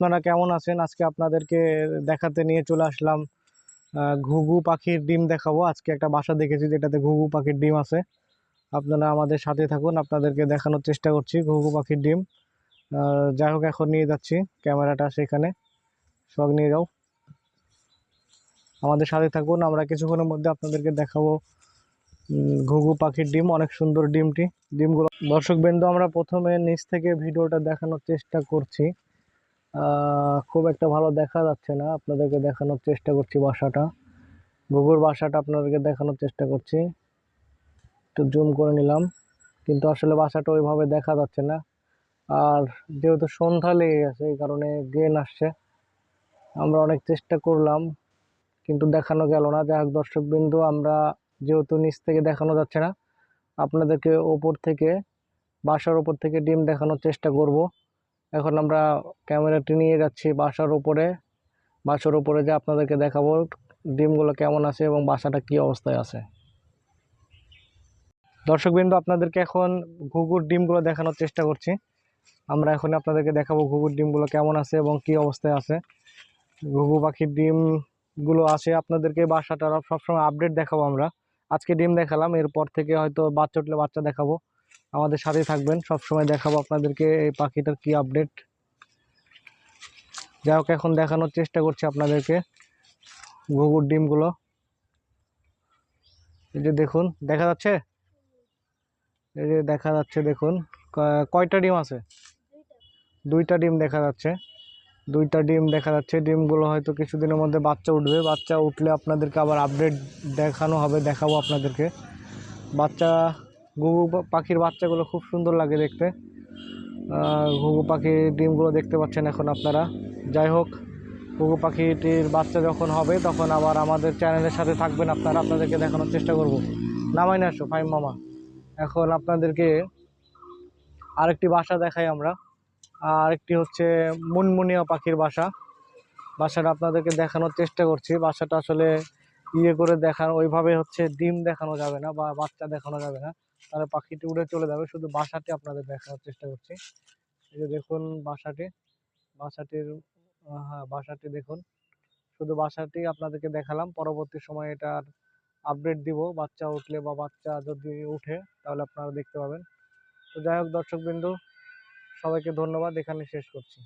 আপনারা কেমন আছেন? আজকে আপনাদেরকে দেখাতে নিয়ে চলে আসলাম ঘুঘু পাখির ডিম দেখাবো। আজকে একটা বাসা দেখেছি যেটাতে ঘুঘু পাখির ডিম আছে। আপনারা আমাদের সাথে থাকুন, আপনাদেরকে দেখানোর চেষ্টা করছি ঘুঘু পাখির ডিম। যাই হোক, এখন নিয়ে যাচ্ছি ক্যামেরাটা সেখানে। সব নিয়ে যাও। আমাদের সাথে থাকুন, আমরা কিছুক্ষণের মধ্যে আপনাদেরকে দেখাবো ঘুঘু পাখির ডিম, অনেক সুন্দর ডিমটি। ডিমগুলো দর্শক বিন্দু আমরা প্রথমে নিচ থেকে ভিডিওটা দেখানোর চেষ্টা করছি। খুব একটা ভালো দেখা যাচ্ছে না। আপনাদেরকে দেখানোর চেষ্টা করছি বাসাটা। ঘুঘুর বাসাটা আপনাদেরকে দেখানোর চেষ্টা করছি। একটু জুম করে নিলাম। কিন্তু আসলে বাসাটা ওইভাবে দেখা যাচ্ছে না। আর যেহেতু সন্ধ্যা লেগে গেছে, এই কারণে গ্রেন আসছে। আমরা অনেক চেষ্টা করলাম, কিন্তু দেখানো গেল না। যাই হোক দর্শক বিন্দু আমরা যেহেতু নিচ থেকে দেখানো যাচ্ছে না, আপনাদেরকে ওপর থেকে, বাসার ওপর থেকে ডিম দেখানোর চেষ্টা করব। এখন আমরা ক্যামেরাটি নিয়ে যাচ্ছি বাসার উপরে। বাসার উপরে যে আপনাদেরকে দেখাবো, ডিমগুলো কেমন আছে এবং বাসাটা কি অবস্থায় আছে। দর্শকবৃন্দ আপনাদেরকে এখন ঘুঘুর ডিমগুলো দেখানোর চেষ্টা করছি। আমরা এখন আপনাদেরকে দেখাবো ঘুঘুর ডিমগুলো কেমন আছে এবং কি অবস্থায় আছে। ঘুঘু পাখির ডিমগুলো আছে আপনাদেরকে বাসাটা সবসময় আপডেট দেখাবো আমরা। আজকে ডিম দেখালাম, এরপর থেকে হয়তো বাচ্চা উঠলে বাচ্চা দেখাবো। আমাদের সাথেই থাকবেন। সব সময় দেখাবো আপনাদেরকে এই পাখিটার কি আপডেট যাই হোক, এখন দেখানোর চেষ্টা করছি আপনাদেরকে ঘুঘুর ডিমগুলো। এই যে দেখুন, দেখা যাচ্ছে? এই যে দেখা যাচ্ছে, দেখুন কয়টা ডিম আছে? দুইটা ডিম দেখা যাচ্ছে। দুইটা ডিম দেখা যাচ্ছে। ডিমগুলো হয়তো কিছুদিনের মধ্যে বাচ্চা উঠবে। বাচ্চা উঠলে আপনাদেরকে আবার আপডেট দেখানো হবে, দেখাবো আপনাদেরকে। বাচ্চা ঘুঘু পাখির বাচ্চাগুলো খুব সুন্দর লাগে দেখতে। ঘুঘু পাখির ডিমগুলো দেখতে পাচ্ছেন এখন আপনারা। যাই হোক, ঘুঘু পাখিটির বাচ্চা যখন হবে, তখন আবার আমাদের চ্যানেলের সাথে থাকবেন আপনারা। আপনাদেরকে দেখানোর চেষ্টা করব। নামাই না আসো ফাইম মামা। এখন আপনাদেরকে আরেকটি বাসা দেখাই আমরা। আরেকটি হচ্ছে মুনমুনিয়া পাখির বাসা। বাসাটা আপনাদেরকে দেখানোর চেষ্টা করছি। বাসাটা আসলে ইয়ে করে দেখানো, ওইভাবে হচ্ছে ডিম দেখানো যাবে না বা বাচ্চা দেখানো যাবে না। তাহলে পাখিটি উড়ে চলে যাবে। শুধু বাসাটি আপনাদের দেখানোর চেষ্টা করছি। এই যে দেখুন বাসাটি। বাসাটির হ্যাঁ বাসাটি দেখুন। শুধু বাসাটি আপনাদেরকে দেখালাম। পরবর্তী সময় এটার আপডেট দিব। বাচ্চা উঠলে বা বাচ্চা যদি উঠে, তাহলে আপনারা দেখতে পাবেন। তো যাই হোক দর্শকবিন্দু, সবাইকে ধন্যবাদ। এখানে শেষ করছি।